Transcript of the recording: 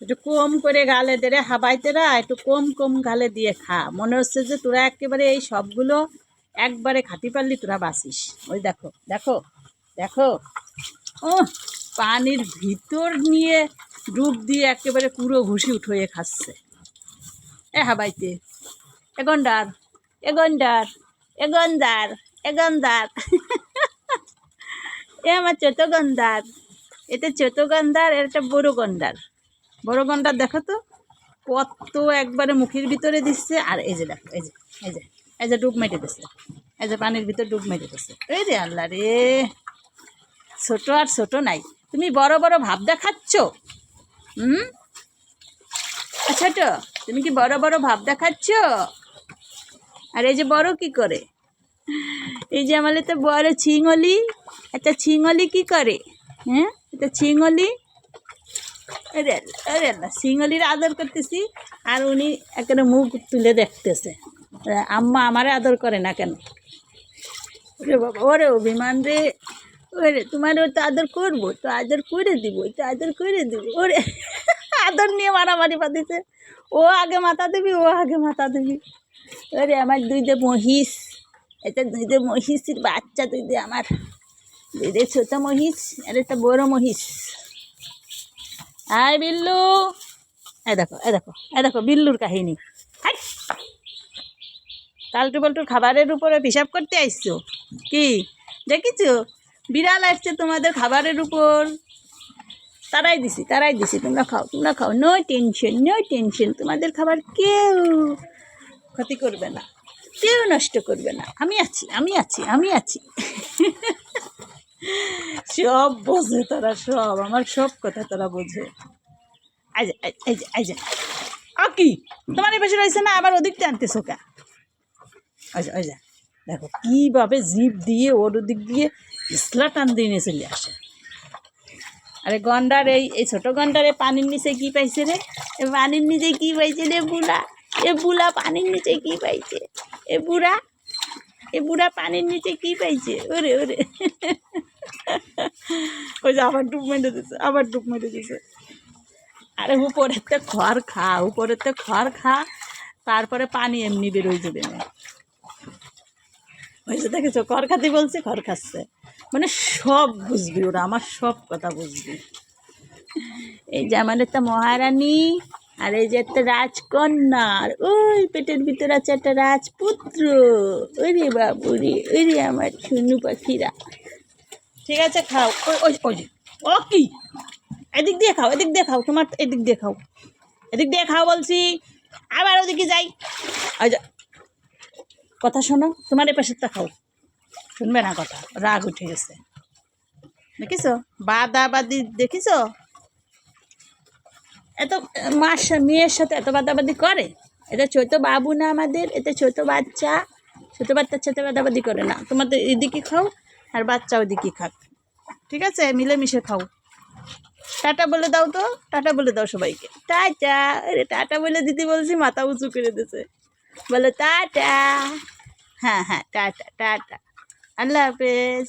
একটু কম করে গালে দে রে হাবাইতে রা একটু কম কম গালে দিয়ে খা। মনে হচ্ছে যে তোরা একেবারে এই সবগুলো একবারে খাতি পারলি তোরা বাসিস। ওই দেখো দেখো দেখো। ও পানির ভিতর নিয়ে ডুব দিয়ে একেবারে পুরো ঘুষি উঠোয়ে খাচ্ছে। এ হাবাইতে, এ গন্ডার এ গন্ডার, এ আমার ছোট গন্ডার এটা এর একটা বড় গন্ডার। বড় গন্ডার দেখো তো, কত একবারে মুখের ভিতরে দিচ্ছে, আর এই যে দেখো, এই যে এই যে এই যে ডুব মেটে দিচ্ছে, এই যে পানির ভিতর ডুব মেটে দিচ্ছে। এই রে আল্লাহ রে, ছোট আর ছোট নাই। তুমি বড় বড় ভাব দেখাচ্ছ? হুম? ছোট, তুমি কি বড় বড় ভাব দেখাচ্ছ? আর এই যে বড় কি করে? এই যে আমাদের তো বড় ছিঙলি, একটা ছিঙলি কি করে? হ্যাঁ? এটা ছিঙলি আরে আদর করতেছি, আর উনি এখানে মুখ তুলে দেখতেছে। আম্মা আমারে আদর করে না কেন? ওরে বাবা, ওরে অভিমান রে। ওরে তোমার তো আদর করব, তো আদর করে দিব, তো আদর করে দিব। ওরে, আদর নিয়ে মারামারি পাতিছে ও আগে মাথা দিবি, ও আগে মাথা দিবি। ওরে, আমার দুই দে মহিষ। এটা দুই দে মহিষের বাচ্চা দুই দে আমার। দুই দে ছোট মহিষ, আর একটা বড় মহিষ। আয় বিল্লু। এই দেখো এই দেখো এই দেখো বিল্লুর কাহিনী। হাই টালটু পাল্টুর খাবারের উপরে হিসাব করতে আইসছো? কি? দেখিছো? বিড়াল আসছে তোমাদের খাবারের উপর। তারাই দিছি তারাই দিছি, তোমরা খাও তোমরা খাও। নো টেনশন নো টেনশন তোমাদের খাবার কেউ ক্ষতি করবে না, কেউ নষ্ট করবে না। আমি আছি আমি আছি আমি আছি। সব বোঝে তারা, সব। আমার সব কথা তারা বোঝে। কি? তোমার এই পাশে রয়েছে না? আবার ওদিক টানতেছো কা? যে দেখো, কীভাবে জিপ দিয়ে ওর ওদিক দিয়ে ইসলা টান দিয়ে চলে আসে। আরে গন্ডার, এই এই ছোটো গন্ডারে পানির নিচে কি পাইছে রে? পানির নিচে কি পাইছে রে বুড়া? এ বুড়া পানির নিচে কি পাইছে? এ বুড়া? এ বুড়া পানির নিচে কি পাইছে? ওরে ওরে। ওই যে আবার ডুব মেরে দিছে, আবার ডুব মেরে দিছে। আরে উপরের তো খড় খা, উপরের তো খড় খা, তারপরে পানি এমনি বেরোয় যাবে। না ওই যে দেখেছ, খড় খাতে বলছে, খড় খাচ্ছে। মানে সব বুঝবি ওরা, আমার সব কথা বুঝবি। এই যে আমার একটা মহারানী, আর এই যে একটা রাজকন্যা ওই পেটের ভিতরে আছে একটা রাজপুত্র। ওরে বাবু রে ওরে আমার শুনু পাখিরা। ঠিক আছে, খাও। ওই ওই ওই ও, কি? এদিক দিয়ে খাও, এদিক দিয়ে খাও, তোমার এদিক দিয়ে খাও। এদিক দিয়ে খাও বলছি। আবার ওদিকে যাই। কথা শোনো, তোমার এ পাশেরটা খাও। শুনবে না কথা, রাগ উঠে গেছে। দেখিছো বাদাবাদি দেখিছো এত মার মেয়ের সাথে এত বাদাবাদি করে? এটা ছোট বাবু না আমাদের, এটা ছোট বাচ্চা। ছোট বাচ্চার সাথে বাদাবাদি করে না। তোমাদের এদিকে খাও আর বাচ্চা ওদিকে খাক। ঠিক আছে? মিলেমিশে খাও। টাটা বলে দাও তো। টাটা বলে দাও সবাইকে। টাটা। আরে টাটা বলে দিদি বলছি, মাথা উঁচু করে দিছে। বলে, টাটা। হ্যাঁ হ্যাঁ টাটা টাটা। আল্লাহ হাফেজ।